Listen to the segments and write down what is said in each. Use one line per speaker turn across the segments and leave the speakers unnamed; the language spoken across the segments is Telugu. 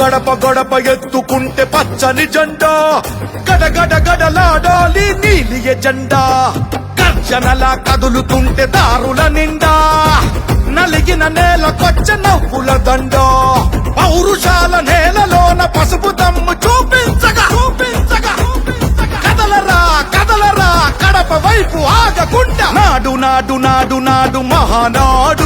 గడప గడప ఎత్తుకుంటే పచ్చని జెండా. గడగడ గడలాడాలి నీలి ఎజెండా. గర్జనలా కదులుతుంటే దారుల నిండా. నలిగిన నేల కొచ్చ నవ్వుల దండ. పౌరుషాల నేలలోన పసుపు దమ్ము చూపించగా చూపించగా. కదలరా కదలరా కడప వైపు ఆగకుండా. నాడు నాడు నాడు నాడు మహానాడు.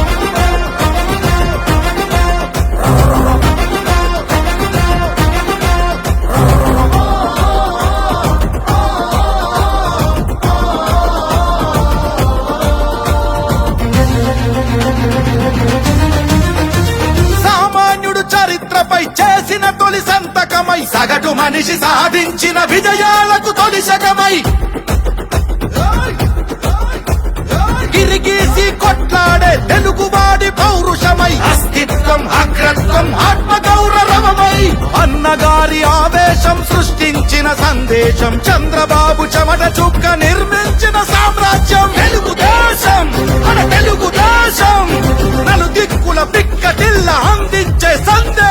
చేసిన తొలి సంతకమై సగటు మనిషి సాధించిన విజయాలకు తొలి శకమై. గిరిగీసి కొట్లాడే తెలుగువాడి పౌరుషమై. అస్తిత్వం అగ్రత్వం ఆత్మ గౌరవమై అన్నగారి ఆవేశం సృష్టించిన సందేశం. చంద్రబాబు చెమట చుక్క నిర్మించిన సామ్రాజ్యం. తెలుగుదేశం మన తెలుగుదేశం నలు దిక్కుల పిక్కటిల్ల అందించే సందేశం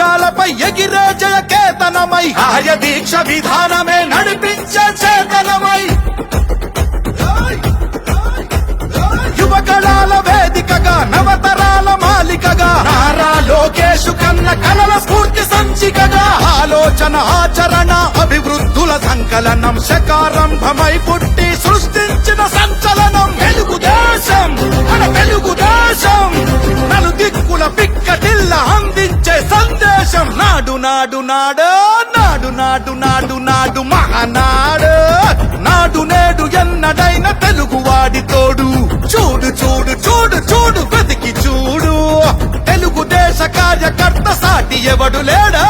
భుజాలపై ఎగిరే జయ కేతనమై కార్య దీక్ష విధానమే నడిపించే చేతనమై. యువకళాల వేదికగా నవతరాల మాలికగా నారా లోకేష్ కన్న కలల స్ఫూర్తి సంచికగా ఆలోచన ఆచరణ అభివృద్ధుల సంకలనం శకారంభమై పుట్టి సృష్టి నాడు నాడు నాడు నాడు నాడు నాడు మహానాడు. నాడు నేడు ఎన్నడైన తెలుగువాడి తోడు. చూడు చూడు చూడు చూడు వెతికి చూడు. తెలుగుదేశ కార్యకర్త సాటి ఎవడు లేడా?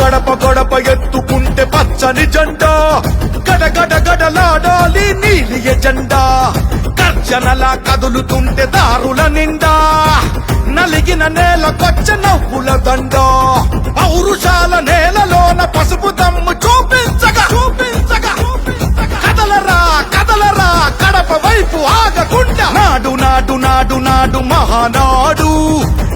గడప గడప ఎత్తుకుంటే పచ్చని జెండా. గడ గడలాడాలి నీలి ఎజెండా. గర్జనలా కదులుతుంటే దారుల నిండా. నలిగిన నేలకొచ్చ నవ్వుల దండ. పౌరుషాల నేలలోన పసుపు దమ్ము చూపించగా చూపించగా కదలరా కదలరా కడప వైపు ఆగకుండా. నాడు నాడు నాడు నాడు మహానాడు.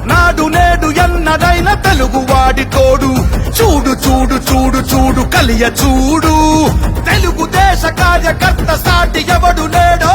నాడు నేడు ఎన్నడైన తెలుగువాడి తోడు. చూడు చూడు చూడు చూడు కలియ చూడు. తెలుగుదేశ కార్యకర్త సాటి ఎవడు నేడో